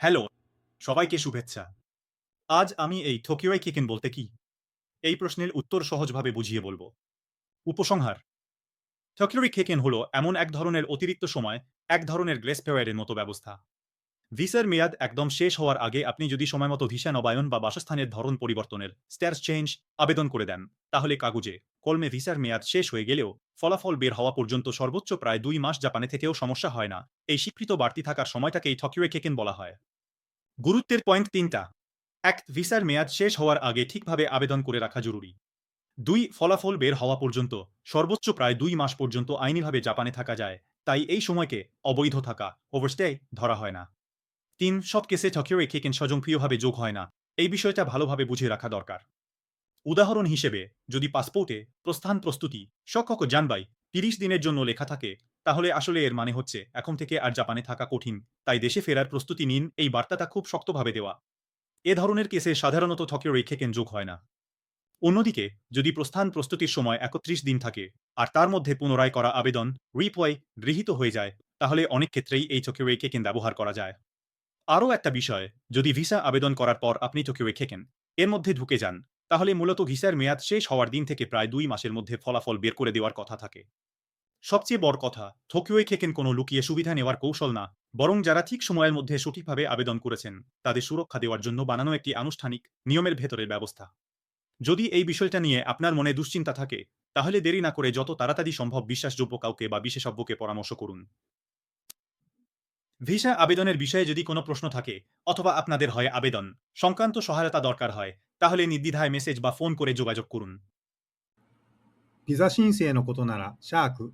Hello, সবাইকে শুভেচ্ছা। আজ আমি এই থোকিওয়াই কেকেন বলতে কি? এই প্রশ্নের উত্তর সহজভাবে বুঝিয়ে বলব। উপসংহার থকিওরি কেকেন হলো এমন এক ধরনের অতিরিক্ত সময়, এক ধরনের গ্রেস পেয়ারের মতো ব্যবস্থা। ভিসার মেয়াদ একদম শেষ হওয়ার আগে আপনি যদি সময়মতো ভিসা, নবায়ন বা বাসস্থানের ধরন পরিবর্তনের স্ট্যাটাস চেঞ্জ, আবেদন করে দেন, তাহলে কাগজে। কলমে ভিসার মেয়াদ শেষ হয়ে গেলেও ফলাফল বের হওয়া পর্যন্ত সর্বোচ্চ প্রায় দুই মাস জাপানে থেকেও সমস্যা হয় না। এই স্বীকৃত বাড়তি থাকার সময়টাকেই থকিওয়ে কেকেন বলা হয়। গুরুত্বের পয়েন্ট তিনটা। এক, ভিসার মেয়াদ শেষ হওয়ার আগে ঠিকভাবে আবেদন করে রাখা জরুরি। দুই, ফলাফল বের হওয়া পর্যন্ত, সর্বোচ্চ প্রায় দুই মাস পর্যন্ত আইনিভাবে জাপানে থাকা যায়, তাই এই সময়কে অবৈধ থাকা ওভারস্টে ধরা হয় না। তিন, সব কেসে থকিওয়ে কেকেন স্বজনপ্রিয়ভাবে যোগ হয় না, এই বিষয়টা ভালোভাবে বুঝে রাখা দরকার। উদাহরণ হিসেবে, যদি পাসপোর্টে প্রস্থান প্রস্তুতি সক্ষক জানবাই তিরিশ দিনের জন্য লেখা থাকে, তাহলে আসলে এর মানে হচ্ছে, এখন থেকে আর জাপানে থাকা কঠিন। তাই দেশে ফেরার প্রস্তুতি নিন, এই বার্তাটা খুব শক্তভাবে দেওয়া। এ ধরনের কেসে সাধারণত থকেও রেখেকেন যোগ হয় না। অন্যদিকে, যদি প্রস্থান প্রস্তুতির সময় একত্রিশ দিন থাকে, আর তার মধ্যে পুনরায় করা আবেদন রিপয় গৃহীত হয়ে যায়, তাহলে অনেক ক্ষেত্রেই এই চোখে রেখেকেন ব্যবহার করা যায়। আরও একটা বিষয়, যদি ভিসা আবেদন করার পর আপনি চোখে রেখেকেন, এর মধ্যে ঢুকে যান। তাহলে মূলত ভিসার মেয়াদ শেষ হওয়ার দিন থেকে প্রায় দুই মাসের মধ্যে ফলাফল বের করে দেওয়ার কথা থাকে। সবচেয়ে বড় কথা থকিওয়ে খেকেন কোনো লুকিয়ে সুবিধা নেওয়ার কৌশল না, বরং যারা ঠিক সময়ের মধ্যে সঠিকভাবে আবেদন করেছেন, তাদের সুরক্ষা দেওয়ার জন্য বানানো একটি আনুষ্ঠানিক, নিয়মের ভেতরের ব্যবস্থা। যদি এই বিষয়টা নিয়ে আপনার মনে দুশ্চিন্তা থাকে, তাহলে দেরি না করে যত তাড়াতাড়ি সম্ভব বিশ্বাসযোগ্য কাউকে বা বিশেষজ্ঞকে পরামর্শ করুন। ভিসা আবেদনের বিষয়ে যদি কোনো প্রশ্ন থাকে, অথবা আপনাদের হয় আবেদন, সংক্রান্ত সহায়তা দরকার হয় তাহলে নির্দ্বিধায় মেসেজ বা ফোন করে যোগাযোগ করুনビザ申請のことなら、シャーク